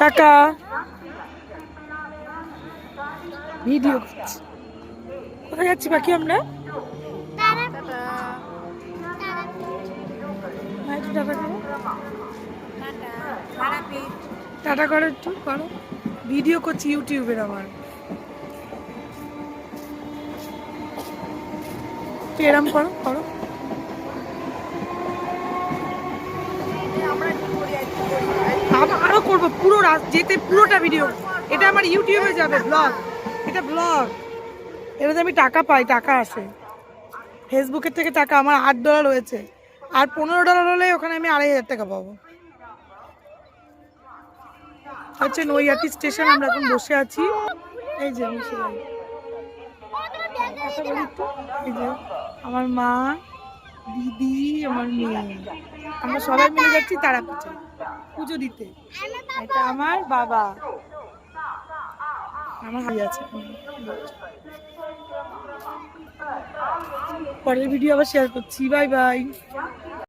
Tata video করছি। কোথায় যাচ্ছি বাকি আমরা? হ্যাঁ, টাটা করো একটু করো। ভিডিও করছি ইউটিউবের আমার এরম করো করো। আবার আরও করব পুরো রাত- যেতে পুরোটা ভিডিও এটা আমার ইউটিউবে যাবে ব্লগ এটা ব্লগ এটাতে আমি টাকা পাই টাকা আসে। ফেসবুকের থেকে টাকা আমার আট ডলার হয়েছে আর পনেরো ডলার হলে ওখানে আমি আড়াই হাজার টাকা পাবো। হচ্ছে নৈয়াটি স্টেশন আমরা এখন বসে আছি। এই যে আমি একটু। এই যে আমার মা দিদি, আমার মেয়ে। আমরা সবাই মিলে যাচ্ছি তারা পুজো পুজো দিতে। এটা আমার বাবা। আমার হাই আছে পরের ভিডিও আবার শেয়ার করছি। Bye bye